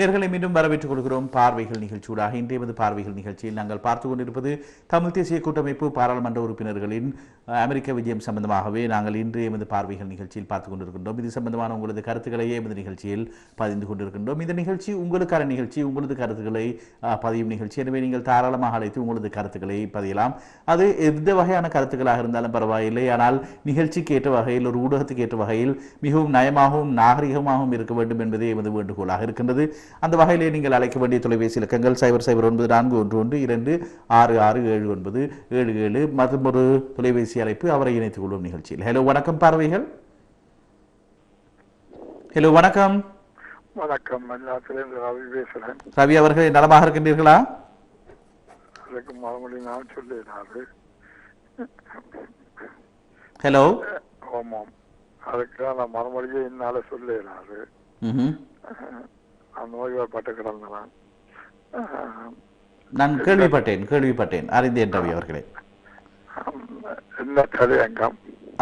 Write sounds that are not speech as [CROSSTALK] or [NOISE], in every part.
நேர்களை மீண்டும் வரவேற்றுக் கொள்கிறோம். பார்வைகள் நிகழ்ச்சியூடாக. இன்றைய பார்வைகள் நிகழ்ச்சியில் நாங்கள் பார்த்து கொண்டிருப்பது தமிழ் தேசிய கூட்டமைப்பு பாராளுமன்ற உறுப்பினர்களின் அமெரிக்க விஜயம் சம்பந்தமாகவே நாங்கள் இன்று எமது பார்வைகள் நிகழ்ச்சியில் பார்த்து கொண்டிருக்கின்றோம். இது சம்பந்தமான உங்களது கருத்துக்களையே எமது நிகழ்ச்சியில் பதிந்து கொண்டிருக்கின்றோம். இந்த நிகழ்ச்சி உங்களுக்கான நிகழ்ச்சி உங்களது கருத்துக்களை பதியும் நிகழ்ச்சி. எனவே நீங்கள் தாராளமாக அழைத்து உங்களது கருத்துக்களை பதியலாம். அது எந்த வகையான கருத்துக்களாக இருந்தாலும் பரவாயில்லை. ஆனால் நிகழ்ச்சிக்கு ஏற்ற வகையில் ஒரு ஊடகத்துக்கு ஏற்ற வகையில் மிகவும் நயமாகவும் நாகரிகமாகவும் இருக்க வேண்டும் என்பதே எமது வேண்டுகோளாக இருக்கின்றது. அந்த வகையிலே நீங்கள் அழைக்க வேண்டிய தொலைபேசி இலக்கங்கள் சைபர் சைபர் ஒன்பது நான்கு ஒன்று ஒன்று இரண்டு ஆறு ஆறு ஏழு ஒன்பது ஏழு ஏழு. மற்றும் ஒரு தொலைபேசி அழைப்பு அவரை இணைத்துக் கொள்வோம் நிகழ்ச்சியில். ஹலோ வணக்கம் பார்வைகள். ஹலோ வணக்கம். வணக்கம் ரவி பேசுறேன். ரவி அவர்கள் நலமாக இருக்கின்றீர்களா? ஹலோ ஆமாம். அதுக்கு நான் மறுபடியும் என்னால சொல்லிடுறாரு நோய்வாய்ப்பட்டு கிடந்தவன் நான் கேள்விப்பட்டேன் கேள்விப்பட்டேன் அறிந்தேன் ரவி அவர்களே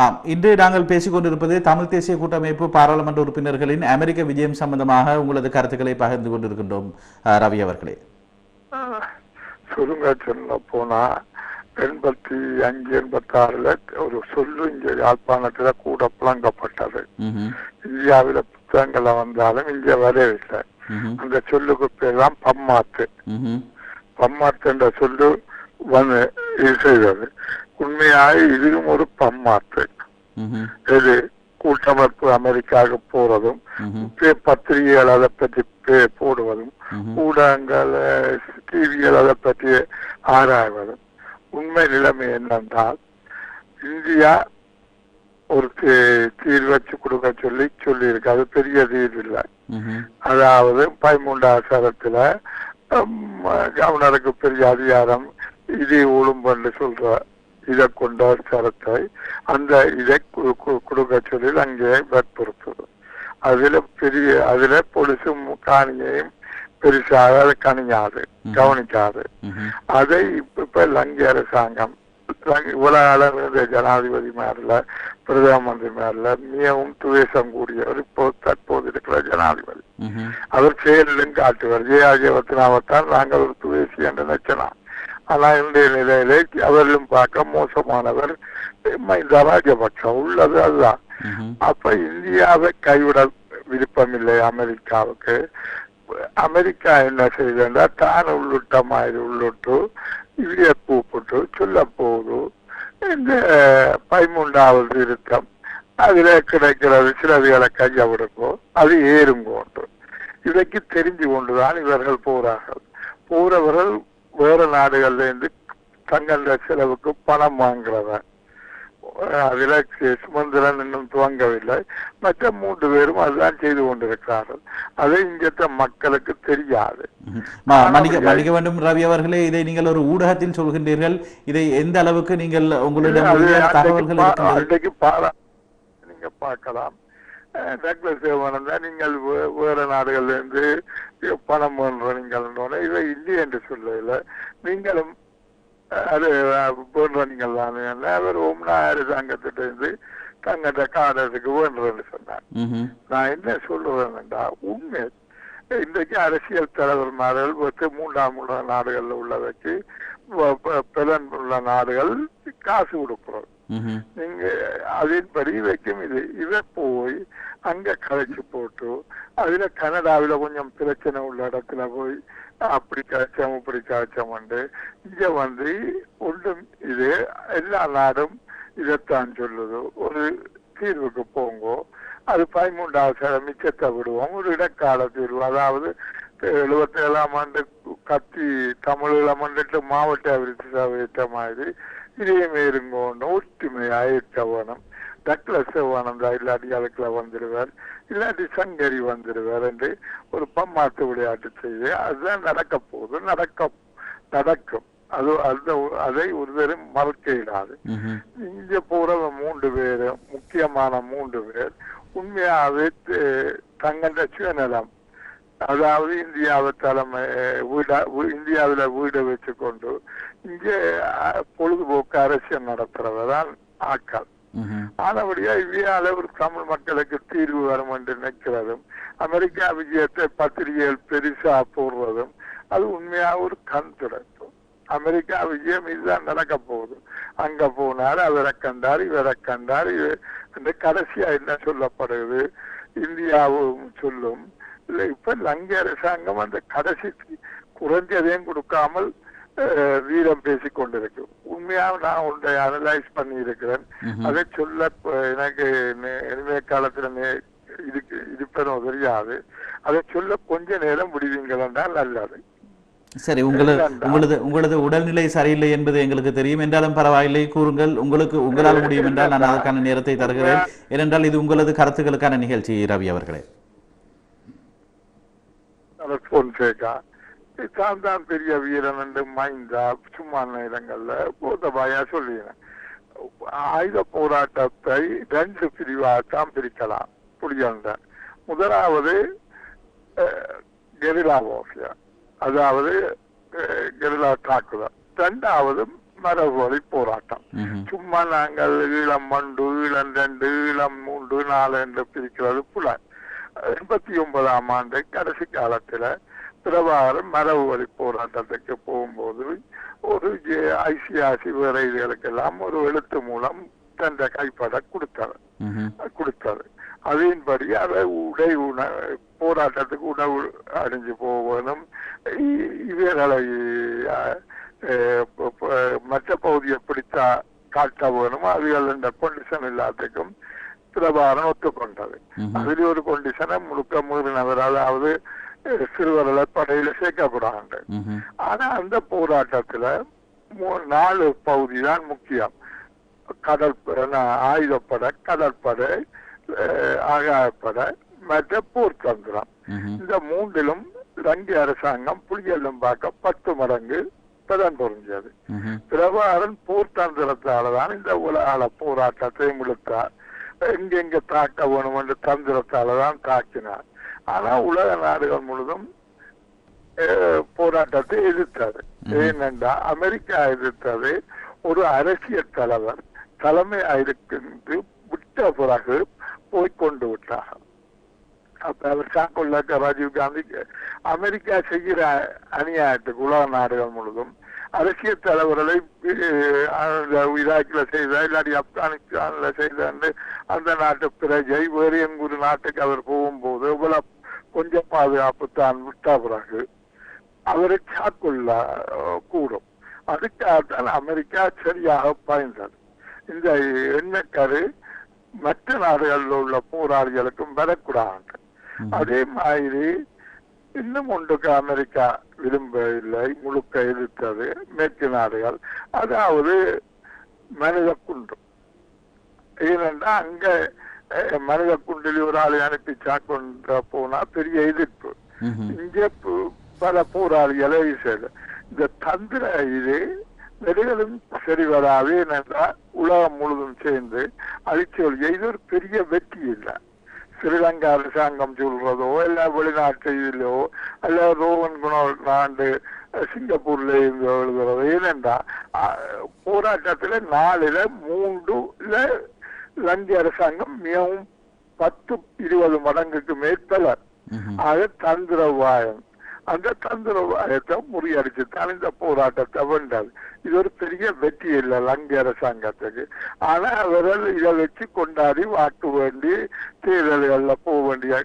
ஆம் இன்று நாங்கள் பேசிக் கொண்டிருப்பது தமிழ் தேசிய கூட்டமைப்பு பாராளுமன்ற உறுப்பினர்களின் அமெரிக்க விஜயம் சம்பந்தமாக உங்களது கருத்துக்களை பகிர்ந்து கொண்டிருக்கின்றோம் ரவி அவர்களே சுருங்க சொல்ல போனா எண்பத்தி அஞ்சு எண்பத்தி ஆறுல ஒரு சொல்லு இங்க யாழ்ப்பாணத்துல கூட புழங்கப்பட்டது. இந்தியாவில புத்தகங்கள்ல வந்தாலும் இங்க வரவில்லை. அந்த சொல்லுக்கு பேர் தான் பம்மாத்து. ம்ஹும். பம்மாத்து என்ற சொல்லு வந்து இது செய்தது. உண்மையாக இதுவும் ஒரு பம்மாத்து. இது கூட்டமைப்பு அமெரிக்காவுக்கு போறதும் பத்திரிகைகள் அதை பற்றி போடுவதும். ஊடகங்கள் டிவிகள் அதை பற்றி ஆராய்வதும். உண்மை நிலைமை என்னென்றால் இந்தியா ஒரு தீ- தீர்வு வச்சு கொடுக்க சொல்லி சொல்லியிருக்கு. அது பெரிய தீர்வு இல்லை. அதாவது பதிமூன்றாவது சரத்துல கவர்னருக்கு பெரிய அதிகாரம் இதை ஒழும்பு சொல்ற இதை கொண்ட சரத்தை அந்த இதை கொடுக்க சொல்லி அங்கே வற்புறுத்துது அதுல பெரிய அதுல பொலிசும் காணியையும் பெருசாக அதை கணியாது கவனிக்காது. அதை இப்ப இப்ப லங்கை அரசாங்கம் உலக அளவில் ஜனாதிபதி மேல பிரதம மந்திரி மேல மிகவும் துவேஷம் கூடியவர் இப்போ தற்போது இருக்கிற ஜனாதிபதி. அவர் செயலிலும் காட்டுவார். ஜெயாஜிவத்தினாவத்தான் நாங்கள் ஒரு துவேசி என்று நினைச்சலாம் ஆனா இன்றைய நிலையிலே அவர்களும் பார்க்க மோசமானவர். இந்த ராஜபக்ஷ உள்ளது அதுதான். அப்ப இந்தியாவை கைவிட விருப்பமில்லை அமெரிக்காவுக்கு. அமெரிக்கா என்ன செய்தா தான் உள்ளிட்ட மாதிரி உள்ளிட்டு இவைய கூப்பிட்டு சொல்ல போகுது இந்த பதிமூன்றாவது திருத்தம் அதுல கிடைக்கிறது சிலதுகளை கைய விடுங்கோ அது கொண்டு இதைக்கு தெரிஞ்சு கொண்டுதான் இவர்கள் போறார்கள். போறவர்கள் வேற நாடுகள்ல இருந்து தங்கள செலவுக்கு பணம் வாங்குறவன். அதுல சுமந்திரன் இன்னும் துவங்கவில்லை மற்ற மூன்று பேரும் அதுதான் செய்து கொண்டிருக்கிறார்கள் அது இங்கத்த மக்களுக்கு தெரியாது மன்னிக்க மன்னிக்க வேண்டும் ரவி அவர்களே இதை நீங்கள் ஒரு ஊடகத்தில் சொல்கின்றீர்கள் இதை எந்த அளவுக்கு நீங்கள் உங்களிடம் அன்றைக்கு தகவல்கள் அன்றைக்கு பாரா நீங்க பார்க்கலாம் சேவனம் தான் நீங்கள் வேற நாடுகள்ல இருந்து பணம் நீங்கள் இதை இல்லை என்று சொல்லல நீங்களும் அது வேண்ட நீங்கள் தான் அவர் ஒம்னா அரசாங்கத்திட்ட இருந்து தங்கிட்ட காடத்துக்கு வேண்டுறேன்னு சொன்னார். நான் என்ன சொல்றேன்டா உண்மை. இன்றைக்கு அரசியல் தலைவர்மார்கள் வந்து மூன்றாம் உலக நாடுகள்ல உள்ளவைக்கு வ- ப- பலன் உள்ள நாடுகள் காசு கொடுக்கிறோம். நீங்க அதன்படி வைக்கும் இது. இதை போய் அங்க கலைச்சு போட்டு அதுல கனடாவில கொஞ்சம் பிரச்சனை உள்ள இடத்துல போய் அப்படி காய்ச்சம் இப்படி காய்ச்சம் உண்டு இங்க வந்து ஒன்றும் இது எல்லா நாடும் இதைத்தான் சொல்லுது. ஒரு தீர்வுக்கு போங்கோ. அது பதிமூன்றாவது சதம் மிச்சத்தை விடுவோம். ஒரு இடைக்கால தீர்வு. அதாவது எழுபத்தி ஏழாம் ஆண்டு கத்தி தமிழீழம் வந்துட்டு மாவட்ட அபிவிருத்தி சபையிட்ட மாதிரி இதையும் இருங்கோன்னு ஒற்றுமையாக இருக்க வேணும் டக்ளஸ் வேணும் இல்லாட்டி அதுக்குள்ள வந்துடுவார். இல்லாட்டி சங்கரி வந்துடுவார் என்று ஒரு பம்மாத்து விளையாட்டு செய்து அதுதான் நடக்க போகுது நடக்க நடக்கும் அது அந்த அதை ஒருவரும் மறக்க இடாது. இங்க போறவங்க மூன்று பேர் முக்கியமான மூன்று பேர் உண்மையாவே த- தங்கள சுயநலம் அதாவது இந்தியாவை தலைமை வீடா இந்தியாவில வீடு வச்சுக்கொண்டு இங்கே பொழுதுபோக்கு அரசியல் நடத்துறவதான் ஆக்கள். ஆனபடியா இவ்வியால ஒரு தமிழ் மக்களுக்கு தீர்வு வரும் என்று நினைக்கிறதும் அமெரிக்கா விஜயத்தை பத்திரிகைகள் பெருசா போடுறதும் அது உண்மையா ஒரு கண் துடைப்பு. அமெரிக்கா விஜயம் இதுதான் நடக்க போகுது. அங்க போனார் அவரை கண்டார் இவரை கண்டார் இந்த கடைசியா என்ன சொல்லப்படுது? இந்தியாவும் சொல்லும். இல்ல இப்ப லங்கை அரசாங்கம் அந்த கடைசி குறைஞ்சதையும் கொடுக்காமல் வீரம் பேசிக் கொண்டிருக்கு உண்மையாக நான் ஒன்றை அனலைஸ் பண்ணி இருக்கிறேன். அதை சொல்ல எனக்கு இனிமே காலத்துல இருக்கு இருப்பதோ தெரியாது. அதை சொல்ல கொஞ்ச நேரம் விடுவீங்கள் என்றால் நல்லது. சரி உங்களது. உங்களது உங்களது உடல்நிலை சரியில்லை என்பது எங்களுக்கு தெரியும். என்றாலும் பரவாயில்லை கூறுங்கள். உங்களுக்கு உங்களால் முடியும் என்றால் நான் அதற்கான நேரத்தை தருகிறேன். ஏனென்றால் இது உங்களது கருத்துக்களுக்கான நிகழ்ச்சி ரவி அவர்களே. தான் தான் பெரிய வீரன் என்று மைந்தா சும்மா நேரங்கள்ல போதபாயா சொல்லினேன் ஆயுத போராட்டத்தை ரெண்டு பிரிவாகத்தான் பிரிக்கலாம் புரியல முதலாவது கெரிலா வார்ஃபியா அதாவது கெரிலா தாக்குதல். ரெண்டாவது மரபு வழி போராட்டம். சும்மா நாங்கள் ஈழம் மண்டு ஈழம் ரெண்டு ஈழம் மூன்று நாலு என்று பிரிக்கிறது புல எண்பத்தி ஒன்பதாம் ஆண்டு கடைசி காலத்துல பிரபாகரன் மரபு வழி போராட்டத்துக்கு போகும்போது ஒரு ஐசிஆசி வேற இதுகளுக்கெல்லாம் ஒரு எழுத்து மூலம் தந்த கைப்பட கொடுத்தார். கொடுத்தாரு அதன்படி அதை உடை உண போராட்டத்துக்கு உணவு அணிஞ்சு இ- இவர்களை மற்ற பகுதியை பிடித்தா காட்ட வேணும் அதுகள் இந்த கொண்டிஷன் எல்லாத்துக்கும் பிரபாரம் ஒத்துக்கொண்டது. அதில் ஒரு கொண்டிஷனை முழுக்க அதாவது அஹ், சிறுவர்களை படையில சேர்க்கப்படாங்க ம்ஹும். ஆனா அந்த போராட்டத்துல நாலு பகுதி தான் முக்கியம் கடல் ஆயுதப்படை கடற்படை ஆகாயப்படை மற்ற போர்த்தந்திரம். இந்த மூன்றிலும் லங்கை அரசாங்கம் புலிகளும் பார்க்க பத்து மடங்கு பொருந்தியது ம்ஹும். பிரபாகரன் போர்த்தந்திரத்தால தான் இந்த உலகால போராட்டத்தை முழுத்தார் எங்கெங்க தாக்க வேணும் என்ற தந்திரத்தால தான் தாக்கினார் ஆனா உலக நாடுகள் முழுதும் போராட்டத்தை எதிர்த்தது. ஏனென்றா அமெரிக்கா எதிர்த்தது ஒரு அரசியல் தலைவர் தலைமை இருக்கின்று விட்ட பிறகு போய்க்கொண்டு விட்டார். அப்ப அவர் சாக்கொள்ள ராஜீவ் காந்தி அமெரிக்கா செய்கிற அநியாயத்துக்கு உலக நாடுகள் முழுதும் அரசியல் தலைவர்களை ஈராக்கில் செய்த இல்லாட்டி ஆப்கானிஸ்தான்ல செய்த அந்த நாட்டு பிரஜை வேறு எங்கொரு நாட்டுக்கு அவர் போகும்போது இவ்வளவு கொஞ்சம் பாதுகாப்பு தான் விட்ட பிறகு அவரை சாக்கொள்ள கூடும். அதுக்காகத்தான் அமெரிக்கா சரியாக பாய்ந்தது. இந்த எண்ணக்கரு மற்ற நாடுகளில் உள்ள போராளிகளுக்கும் வரக்கூடாது. அதே மாதிரி இன்னும் ஒன்றுக்கு அமெரிக்கா விரும்பவில்லை முழுக்க எதிர்த்தது மேற்கு நாடுகள். அதாவது மனித குண்டு ஏனென்றா அங்க மனித குண்டில் ஒரு ஆளை அனுப்பி சாக்கொண்ட போனா பெரிய எதிர்ப்பு. இங்கே பல போராளிகளை செய்து இந்த தந்திர இது நெடுகளும் சரி வராது ஏனென்றால் உலகம் முழுதும் சேர்ந்து அழிச்சொல் இது ஒரு பெரிய வெற்றி இல்லை ஸ்ரீலங்கா அரசாங்கம் சொல்றதோ இல்ல வெளிநாட்டு இதிலோ அல்ல ரோவன் நாண்டு சிங்கப்பூர்ல இருந்து எழுதுறதோ ஏனென்றா அஹ், போராட்டத்துல நாலுல மூன்று லங்கை அரசாங்கம் மிகவும் பத்து இருபது மடங்குக்கு மேற்பலர் ம்ஹும். ஆக தந்திரவாயம் அந்த தந்திரவாயத்தை முறியடிச்சு தான் இந்த போராட்டத்தை வென்றது. இது ஒரு பெரிய வெற்றி இல்லை லங்கை அரசாங்கத்துக்கு. ஆனா அவர்கள் இதை வச்சு கொண்டாடி வாக்கு வேண்டி தேர்தல்கள்ல போக வேண்டிய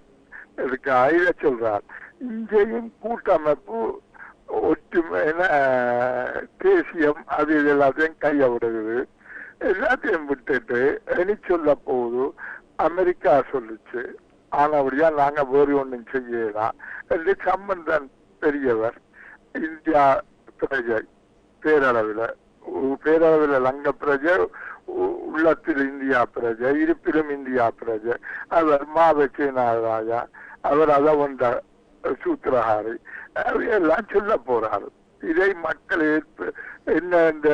இதுக்கு இதை சொல்றார். இங்கேயும் கூட்டமைப்பு ஒற்றுமையின தேசியம் அது இது எல்லாத்தையும் கைய விடுது எல்லாத்தையும் விட்டுட்டு இனி சொல்ல போது அமெரிக்கா சொல்லுச்சு. ஆனபடியா நாங்க வேறு ஒண்ணும் செய்யலாம் என்று சம்பந்தன் பெரியவர் இந்தியா பிரஜை பேரளவில் உ- பேரளவில் லங்க பிரஜை உள்ளத்தில் இந்தியா பிரஜை இருப்பிலும் இந்தியா பிரஜை. அவர் மாவச்சி நாகராஜா அவர் அதை வந்த சூத்திரஹாரி அவர் எல்லாம் சொல்ல போறாரு. இதை மக்கள் ஏற்பு என்ன இந்த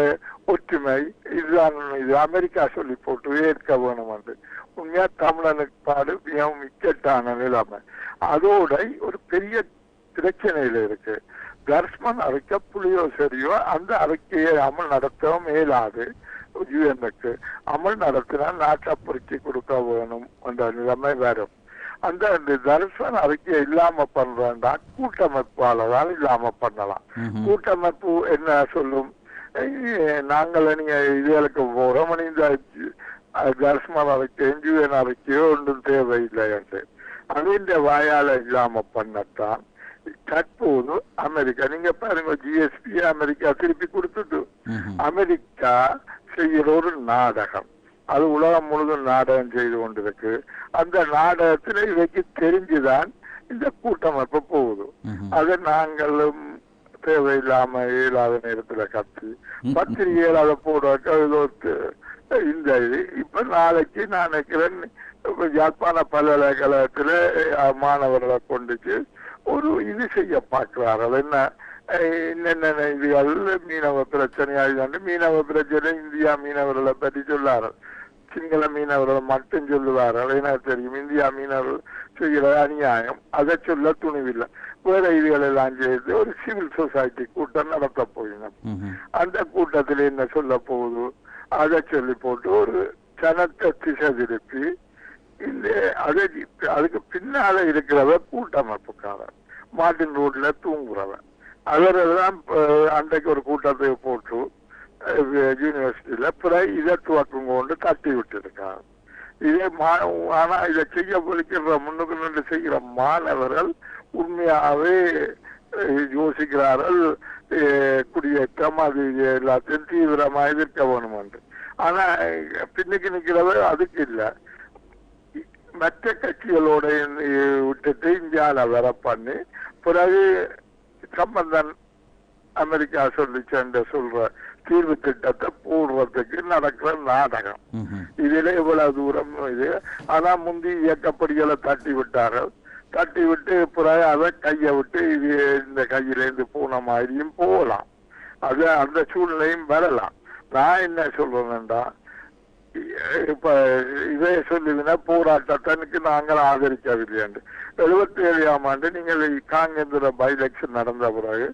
ஒற்றுமை இதுதான் இது. அமெரிக்கா சொல்லி போட்டு ஏற்க வேணும் என்று உண்மையா தமிழனுக்கு பாடு மிகவும் இக்கட்டான நிலைமை. அதோட ஒரு பெரிய பிரச்சனையில இருக்கு. தர்ஷ்மன் அறிக்கை புலியோ சரியோ அந்த அறிக்கையை அமல் நடத்தவும் இயலாது. யூஎனுக்கு. அமல் நடத்தினா நாட்டை பிரிச்சு கொடுக்க வேணும் என்ற நிலைமை வரும். அந்த இந்த தரிசன அறிக்கையை இல்லாம பண்றா கூட்டமைப்பாளரால் இல்லாம பண்ணலாம். கூட்டமைப்பு என்ன சொல்லும்? நாங்கள் நீங்க இதுகளுக்கு போறோம் இந்த தரிசன அறிக்கையும் யுஎன் அறிக்கையோ ஒன்றும் தேவையில்லை என்று. அதிന്റെ வாயால இல்லாம பண்ணத்தான். தற்போது அமெரிக்கா நீங்க பாருங்க ஜிஎஸ்பி அமெரிக்கா திருப்பி கொடுத்துட்டு. அமெரிக்கா செய்யற ஒரு நாடகம். அது உலகம் முழுதும் நாடகம் செய்து கொண்டிருக்கு. அந்த நாடகத்துல இவைக்கு தெரிஞ்சுதான் இந்த கூட்டமைப்பு போகுது. அதை நாங்களும் தேவையில்லாம இயலாத நேரத்துல கத்தி பத்திரிகைகள் அதை போடுறதுக்கு இந்த இது. இப்ப நாளைக்கு நான் நினைக்கிறேன் யாழ்ப்பாண பல்கலைக்கழகத்துல மாணவர்களை கொண்டுச்சு ஒரு இது செய்ய பார்க்கிறார். அது என்ன? என்னென்ன இதுகள் மீனவ பிரச்சனையாக மீனவ பிரச்சனை இந்தியா மீனவர்களை பற்றி சொல்லாரு. சிங்கள மீனவர்களை மட்டும் சொல்லுவார்கள். எனக்கு தெரியும். இந்தியா மீனவர்கள் செய்கிற அநியாயம். அதை சொல்ல துணிவில்லை. வேற இதுகள் எல்லாம் செய்து ஒரு சிவில் சொசைட்டி கூட்டம் நடத்த போயினோம். அந்த கூட்டத்தில் என்ன சொல்ல போகுது? அதை சொல்லி போட்டு ஒரு ஜனத்தை திசை திருப்பி இந்த அதை அதுக்கு பின்னால இருக்கிறவ கூட்டமைப்புக்காரன் மார்டின் ரோட்ல தூங்குறவன் அவரெல்லாம் அன்றைக்கு ஒரு கூட்டத்தை போட்டு யூனிவர்சிட்டியில பிறகு இதை துவக்கம் கொண்டு தட்டி விட்டுருக்காங்க இதே மா ஆனா இதை செய்ய பொழிக்கிற முன்னுக்கு நின்று செய்கிற மாணவர்கள் உண்மையாகவே யோசிக்கிறார்கள் குடியேற்றம் அது எல்லாத்தையும் தீவிரமா எதிர்க்க வேணும் என்று ஆனா பின்னுக்கு நிக்கிறவர் அதுக்கு இல்லை மற்ற கட்சிகளோட விட்டுட்டு இந்தியால வர பண்ணி பிறகு சம்பந்தன் அமெரிக்கா சொல்லிச்சு என்று சொல்ற தீர்வு திட்டத்தை போடுறதுக்கு நடக்கிற நாடகம். இதுல இவ்வளவு தூரம் இது. ஆனா முந்தி இயக்கப்படிகளை தட்டி விட்டார்கள். தட்டி விட்டு பிறகு அதை கையை விட்டு இது இந்த கையிலேருந்து போன மாதிரியும் போகலாம். அது அந்த சூழ்நிலையும் வரலாம். நான் என்ன சொல்றேன்டா இப்ப இதே சொல்லுதுன்னா போராட்டத்திற்கு நாங்கள் ஆதரிக்கவில்லை என்று. எழுபத்தி ஏழாம் ஆண்டு நீங்கள் காங்கேந்திர பை எலெக்ஷன் நடந்த பிறகு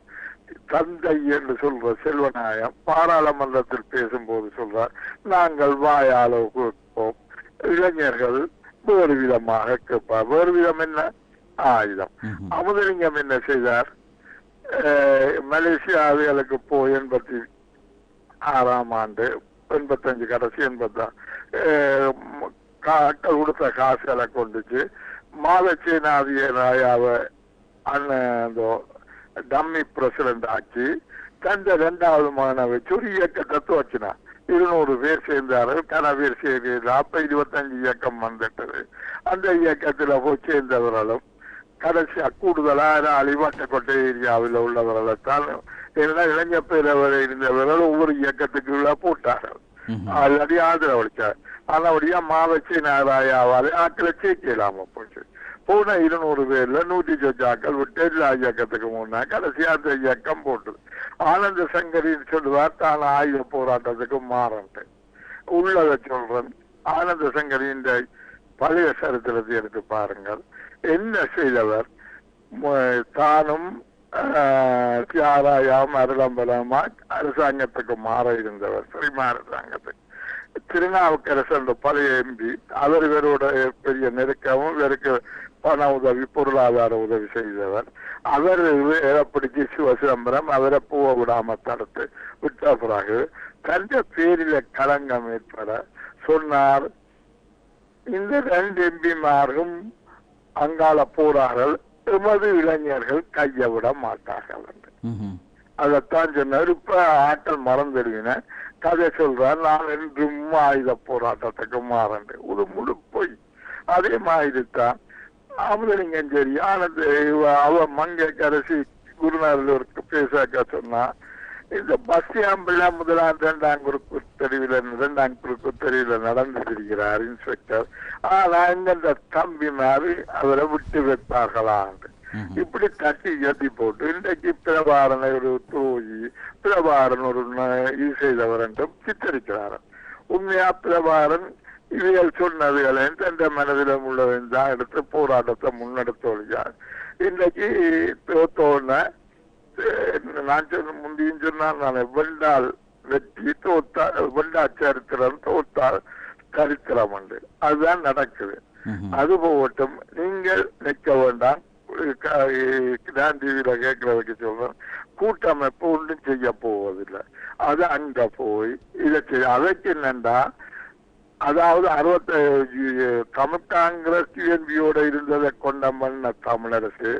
தந்தை என்று சொல்ற செல்வநாயம் பாராளுமன்றத்தில் பேசும்போது சொல்றார் நாங்கள் வாயால கேட்போம். இளைஞர்கள் வேறு விதமாக கேட்பார். வேறு விதம் என்ன? ஆயுதம். அமுதலிங்கம் என்ன செய்தார்? அஹ், மலேசியாவிகளுக்கு போய் எண்பத்தி ஆறாம் ஆண்டு எண்பத்தஞ்சு கடைசி எண்பத்தாம் காக்கள் கொடுத்த காசுகளை கொண்டுச்சு. மாதச்சேனாதிய ராயாவை அண்ணன் டம்மி பிரசிடண்ட் ஆக்கி தந்த ரெண்டாவது மகனை வச்சு ஒரு இயக்கத்தை துவச்சினான் இருநூறு பேர் சேர்ந்தார்கள். கன பேர் சேர்ந்து அப்ப இருபத்தஞ்சு இயக்கம் வந்துட்டது. அந்த இயக்கத்துல போய் சேர்ந்தவர்களும் கடைசியா கூடுதலா அழிவாட்டக்கோட்டை ஏரியாவில் உள்ளவர்களைத்தான் ஏன்னா இளைஞர் பேரவரை இருந்தவர்கள் ஒவ்வொரு இயக்கத்துக்கு உள்ள போட்டார்கள். ஆல்ரெடி ஆதரவளிச்சார். ஆனபடியா மாவச்சி நாராயாவாலே ஆக்களை சேர்க்கலாம போச்சு. போன இருநூறு பேர்ல நூத்தி சொச்சாக்கள் விட்டு எல்லா முன்னா கடைசியா அந்த இயக்கம் போட்டது. ஆனந்த சங்கரின்னு சொல்லுவார் தான் ஆயுத போராட்டத்துக்கு மாறன்ட்டு. உள்ளதை சொல்றேன். ஆனந்த சங்கரின் பழைய சரித்திரத்தை எடுத்து பாருங்கள். என்ன செய்தவர்? தானும் தியாராயாம் அருளம்பலமா அரசாங்கத்துக்கு மாற இருந்தவர் சிறிமா அரசாங்கத்துக்கு. திருநாவுக்கரசு அந்த பழைய எம்பி அவர் இவரோட பெரிய நெருக்கமும் இவருக்கு பண உதவி பொருளாதார உதவி செய்தவர். அவர் பிடிச்சி சிவசிதம்பரம் அவரை போக விடாம தடுத்து விட்ட பிறகு தந்த பேரில களங்கம் ஏற்பட சொன்னார் இந்த ரெண்டு எம்பிமாரும் அங்கால போறார்கள் எமது இளைஞர்கள் கைய விட மாட்டார்கள் என்று. அதைத்தான் சொன்னார். இப்ப ஆட்கள் மறந்துடுவின. கதை சொல்றார் நான் என்றும் ஆயுத போராட்டத்துக்கு மாறேன். ஒரு முழு பொய் அதே மாதிரி தான் அமுதலிங்கம் சரி. ஆனந்த இவ- அவ மங்கை கரசி குருநாதருக்கு பேசாக்க சொன்னா இந்த பஸ்டியாம்பிள்ளை முதலாம் இரண்டாம் குறுக்கு தெருவில் இரண்டாம் குறுக்கு தெருவில் நடந்து இருக்கிறார் இன்ஸ்பெக்டர். ஆனா இந்த தம்பி மாதிரி அவரை விட்டு வைப்பார்களான்னு ம்ஹும். இப்படி தட்டி ஏத்தி போட்டு இன்றைக்கு பிரபாரனை ஒரு துரோகி பிரபாரன் ஒரு செய்தவர் என்றும் சித்தரிக்கிறார் உண்மையா பிரபாரன் இவைகள் சொன்னதுகளை தந்த மனதிலும் உள்ளவன் தான் எடுத்து போராட்டத்தை முன்னெடுத்து வருகிறார் இன்றைக்கு தோத்தோன்ன நான் சொன்ன முந்தியும் சொன்னால் நான் வெண்டால் வெற்றி தோத்தா வெள்ளா சரித்திரம் தோத்தால் சரித்திரம் உண்டு. அதுதான் நடக்குது. அது போகட்டும் நீங்கள் நிற்க வேண்டாம். நான் டிவியில கேட்கறதுக்கு சொல்றேன். கூட்டமைப்பு ஒன்றும் செய்ய போவதில்லை. அது அங்க போய் இதை செய்ய அதற்கு என்னண்டா அதாவது அறுபத்தி தமிழ் காங்கிரஸ் யூஎன்பியோட இருந்ததை கொண்ட மன்ன தமிழரசு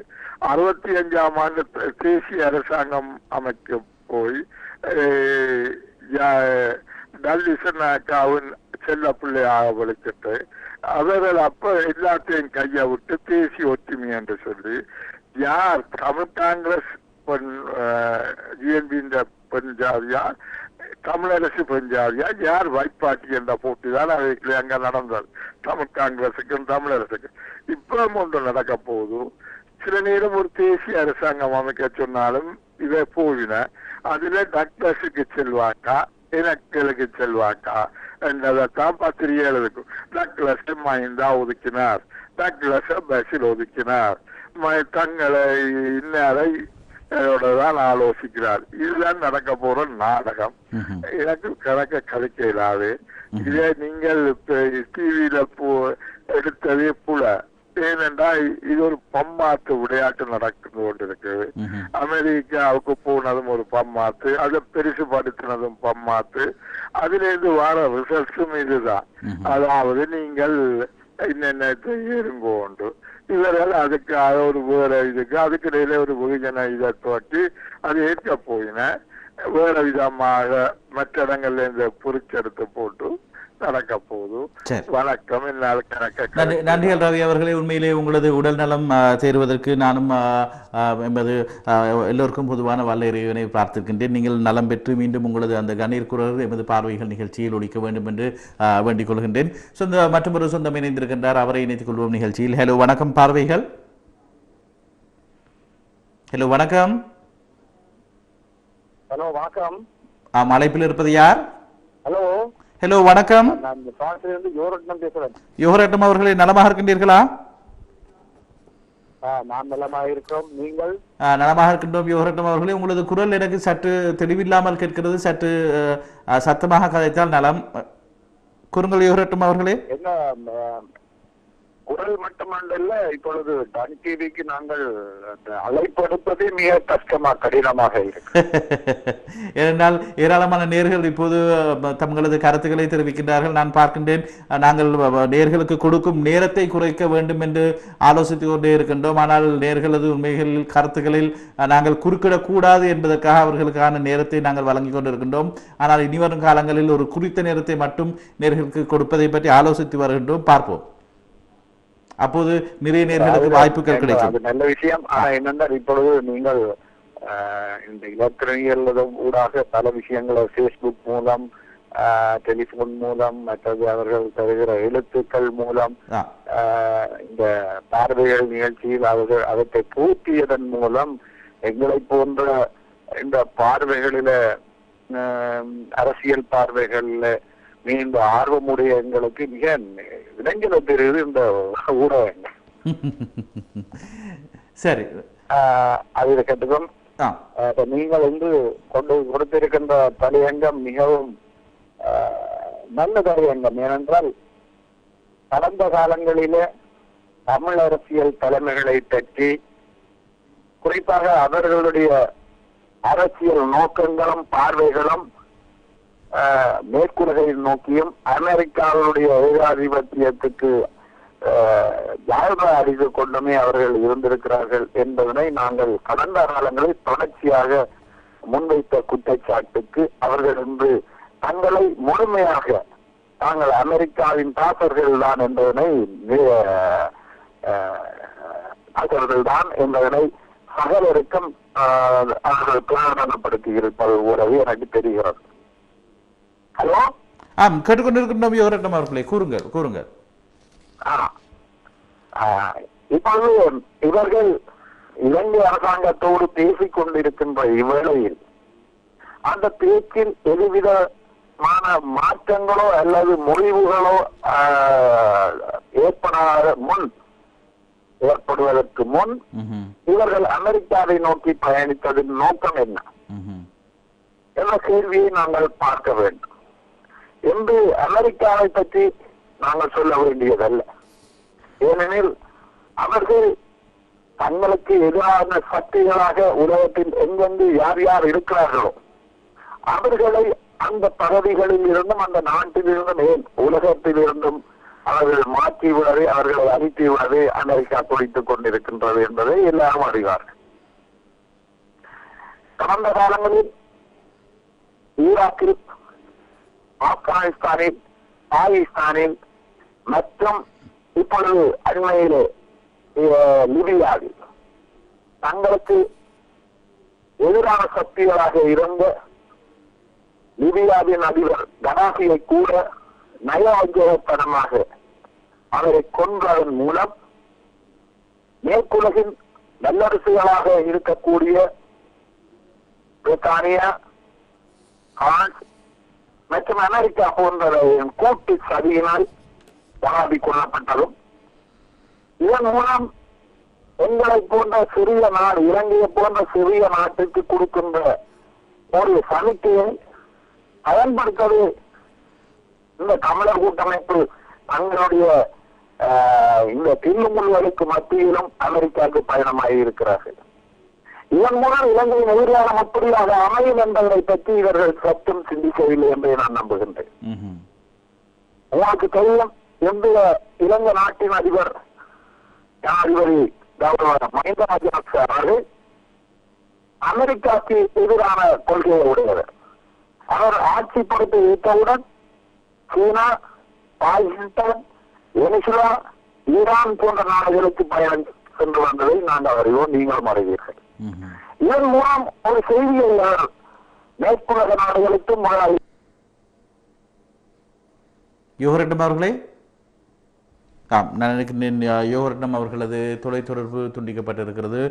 அறுபத்தி அஞ்சாம் ஆண்டு தேசிய அரசாங்கம் அமைக்க போய் டல்லிசனாக்காவின் செல்ல பிள்ளையாக விளைச்சிட்டு அவர்கள் அப்ப எல்லாத்தையும் கையை விட்டு தேசிய ஒற்றுமை என்று சொல்லி யார் தமிழ் காங்கிரஸ் பெண் யூஎன்பின்ற பெண் ஜாதியார் தமிழரசு பெண் யார் வாய்ப்பாட்டி என்ற போட்டி தான் அவைக்கு அங்க நடந்தது. தமிழ் காங்கிரசுக்கும் தமிழரசுக்கும். இப்ப ஒன்று நடக்க போகுது. சில நேரம் ஒரு தேசிய அரசாங்கம் அமைக்க சொன்னாலும் இதை போயின அதுல டாக்டர்ஸுக்கு செல்வாக்கா? இனக்களுக்கு செல்வாக்கா? என்றதைத்தான் பத்திரிகையில் இருக்கும் டக்ளஸ் மைந்தா ஒதுக்கினார். டக்ளஸ் பஸ்ஸில் ஒதுக்கினார். ம- தங்களை இன்னாரை தான் ஆலோசிக்கிறார். இதுதான் நடக்க போற நாடகம். எனக்கு கணக்க கதைக்க இல்லாது இதே நீங்கள் டிவியில போ எடுத்ததே புல. ஏனென்றா இது ஒரு பம்மாத்து விளையாட்டு நடந்து கொண்டிருக்குது. அமெரிக்காவுக்கு போனதும் ஒரு பம்மாத்து அதை பெருசுபடுத்தினதும் பம்மாத்து அதிலிருந்து வர ரிசல்ட்ஸும் இதுதான். அதாவது நீங்கள் என்னென்ன இருங்கோண்டு இவர்கள் அதுக்கு அது ஒரு வேற இதுக்கு அதுக்கு இடையில ஒரு வெகுஜன இதை தோட்டி அது ஏற்க போயின. வேற விதமாக மற்ற இடங்கள்ல இந்த பொறிச்செடுத்து போட்டு நடக்க போகுது வணக்கம் நன்றிகள் ரவி அவர்களே. உண்மையிலே உங்களது உடல் நலம் சேருவதற்கு நானும் என்பது எல்லோருக்கும் பொதுவான வல்ல இறைவனை பிரார்த்திக்கின்றேன். நீங்கள் நலம் பெற்று மீண்டும் உங்களது அந்த கண்ணீர் குரல் எமது பார்வைகள் நிகழ்ச்சியில் ஒழிக்க வேண்டும் என்று வேண்டிக் கொள்கின்றேன். சொந்த மற்றொரு சொந்தம் இணைந்திருக்கின்றார். அவரை இணைத்துக் கொள்வோம் நிகழ்ச்சியில். ஹலோ வணக்கம் பார்வைகள். ஹலோ வணக்கம். ஹலோ வணக்கம். ஆம் அழைப்பில் இருப்பது யார்? ஹலோ ஹலோ வணக்கம். யோகரட்னம் அவர்களே நலமாக இருக்கின்றீர்களா? நான் நலமாக இருக்கிறோம். நீங்கள்? நலமாக இருக்கின்றோம் யோகரட்னம் அவர்களே. உங்களது குரல் எனக்கு சற்று தெளிவில்லாமல் கேட்கிறது. சற்று சத்தமாக கதைத்தால் நலம். குறுங்கள் யோகரட்னம் அவர்களே. என்ன குரல் மட்டுமல்ல இப்பொழுது டன் டிவிக்கு நாங்கள் அழைப்படுப்பதே மிக கஷ்டமா கடினமாக இருக்கு. [LAUGHS] ஏனென்றால் ஏராளமான நேர்கள் இப்போது தங்களது கருத்துக்களை தெரிவிக்கின்றார்கள். நான் பார்க்கின்றேன் நாங்கள் நேர்களுக்கு கொடுக்கும் நேரத்தை குறைக்க வேண்டும் என்று ஆலோசித்துக் கொண்டே இருக்கின்றோம். ஆனால் நேர்களது உண்மைகளில் கருத்துக்களில் நாங்கள் குறுக்கிடக்கூடாது என்பதற்காக அவர்களுக்கான நேரத்தை நாங்கள் வழங்கிக் கொண்டிருக்கின்றோம். ஆனால் இனிவரும் காலங்களில் ஒரு குறித்த நேரத்தை மட்டும் நேர்களுக்கு கொடுப்பதை பற்றி ஆலோசித்து வருகின்றோம். பார்ப்போம். அப்போது நிறைய நேர்களுக்கு வாய்ப்புகள் கிடைக்கும். நல்ல விஷயம். ஆனா என்னென்றால் இப்பொழுது நீங்கள் இந்த இலக்கிரவியல் ஊடாக பல விஷயங்களை ஃபேஸ்புக் மூலம் டெலிபோன் மூலம் மற்றது அவர்கள் தருகிற எழுத்துக்கள் மூலம் இந்த பார்வைகள் நிகழ்ச்சியில் அவர்கள் அவற்றை பூர்த்தியதன் மூலம் எங்களை போன்ற இந்த பார்வைகளில அரசியல் பார்வைகளில் மீண்டும் ஆர்வமுடைய எங்களுக்கு மிக இளைஞர பெறுது இந்த ஊடகங்கள் [LAUGHS] சரி. ஆ அப்ப நீங்கள் வந்து கொண்டு கொடுத்திருக்கின்ற தலையங்கம் மிகவும் நல்ல தலையங்கம். ஏனென்றால் கடந்த காலங்களிலே தமிழ் அரசியல் தலைமைகளை பற்றி குறிப்பாக அவர்களுடைய அரசியல் நோக்கங்களும் பார்வைகளும் மேற்குலகை நோக்கியும் அமெரிக்காவுடைய ஏகாதிபத்தியத்துக்கு வாழ்வ அறிந்து கொண்டுமே அவர்கள் இருந்திருக்கிறார்கள் என்பதனை நாங்கள் கடந்த காலங்களில் தொடர்ச்சியாக முன்வைத்த குற்றச்சாட்டுக்கு அவர்கள் இன்று தங்களை முழுமையாக நாங்கள் அமெரிக்காவின் தாசர்கள் தான் என்பதனை தாசர்கள் தான் என்பதனை சகலருக்கும் அவர்கள் பிரகடனப்படுத்தி இருப்பது உறவு எனக்கு தெரிகிறது. ஹலோ? ஆம் கேட்டுக்கொண்டிருக்கின்றோம் யோகரட்னம் அவர்களே கூறுங்கள் கூறுங்கள். இப்பொழுது இவர்கள் இலங்கை அரசாங்கத்தோடு பேசிக் கொண்டிருக்கின்ற இவ்வேளையில் அந்த பேச்சில் எதுவிதமான மாற்றங்களோ அல்லது முறிவுகளோ ஏற்படாத முன் ஏற்படுவதற்கு முன் இவர்கள் அமெரிக்காவை நோக்கி பயணித்ததின் நோக்கம் என்ன. என்ற கேள்வியை நாங்கள் பார்க்க வேண்டும். என்று அமெரிக்காவை பற்றி நாங்கள் சொல்ல வேண்டியதல்ல. ஏனெனில் அவர்கள் தங்களுக்கு எதிரான சக்திகளாக உலகத்தில் எங்கெங்கு யார் யார் இருக்கிறார்களோ அவர்களை அந்த பதவிகளில் இருந்தும் அந்த நாட்டில் இருந்தும் ஏன் உலகத்தில் இருந்தும் அவர்கள் மாற்றி விடவே அவர்களை அழித்து விடவே அமெரிக்கா துடித்துக் கொண்டிருக்கின்றது என்பதை எல்லாரும் அறிவார்கள். கடந்த காலங்களில் ஈராக்கில் ஆப்கானிஸ்தானில் பாகிஸ்தானில் மற்றும் இப்பொழுது அண்மையிலே லிபியாவில் தங்களுக்கு எதிரான சக்திகளாக இருந்த லிபியாவின் அதிபர் கடாபியை கூட நயவஞ்சகத்தனமாக அவரை கொன்றதன் மூலம் மேற்குலகின் வல்லரசுகளாக இருக்கக்கூடிய பிரித்தானியா பிரான்ஸ் மற்றும் அமெரிக்கா போன்றவர்களின் கூட்டு சதியினால் பராபி கொள்ளப்பட்டதும் இதன் மூலம் எங்களை போன்ற சிறிய நாடு இலங்கையை போன்ற சிறிய நாட்டுக்கு கொடுக்கின்ற ஒரு சமிக்கையை பயன்படுத்தது இந்த தமிழர் கூட்டமைப்பு தங்களுடைய இந்த தில்லுமுல்களுக்கு மத்தியிலும் அமெரிக்காவுக்கு பயணமாகி இருக்கிறார்கள். இதன் மூலம் இலங்கையின் எதிரான அப்படியாக அமையும் என்பதை பற்றி இவர்கள் சற்றும் சிந்திக்கவில்லை என்று நான் நம்புகின்றேன். உங்களுக்கு தெரியும் இந்திய இலங்கை நாட்டின் அதிபர் ஜனாதிபதி கௌரவ மஹிந்த ராஜபக்ச அவர்கள் அமெரிக்காவுக்கு எதிரான கொள்கையை உடையவர். அவர் ஆட்சி பொறுப்பை ஏற்றவுடன் சீனா பாகிஸ்தான் வெனிசுலா ஈரான் போன்ற நாடுகளுக்கு பயணம் சென்று வந்ததை நாங்கள் அறிவோம் நீங்களும் அறிவீர்கள் ம்ஹும். ஒரு செய்தியை அவர் மேற்குலக நாடுகளுக்கும் முதலாளி யோகரட்னம் அவர்களே ஆம் நான் யோகரட்டம் யோகரட்னம் அவர்களது தொலைத்தொடர்பு துண்டிக்கப்பட்டிருக்கிறது.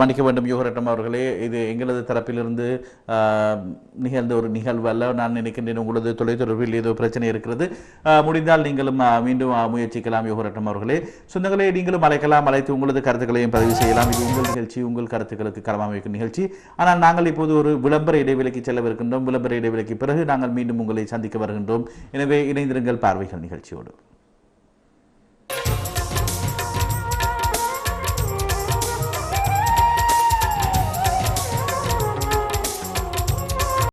மன்னிக்க வேண்டும் யோகரட்னம் அவர்களே இது எங்களது தரப்பிலிருந்து நிகழ்ந்த ஒரு நிகழ்வு அல்ல. நான் நினைக்கின்றேன் உங்களது தொலைத்தொடர்பில் ஏதோ பிரச்சனை இருக்கிறது. முடிந்தால் நீங்களும் மீண்டும் முயற்சிக்கலாம் யோகரட்னம் அவர்களே. சொந்தங்களே நீங்களும் அழைக்கலாம் அழைத்து உங்களது கருத்துக்களையும் பதிவு செய்யலாம். இது உங்கள் நிகழ்ச்சி உங்கள் கருத்துக்களுக்கு களமாமைக்கும் நிகழ்ச்சி. ஆனால் நாங்கள் இப்போது ஒரு விளம்பர இடைவெளிக்கு செல்லவிருக்கின்றோம். விளம்பர இடைவெளிக்கு பிறகு நாங்கள் மீண்டும் உங்களை சந்திக்க வருகின்றோம். எனவே இணைந்திருங்கள் பார்வைகள் நிகழ்ச்சியோடு.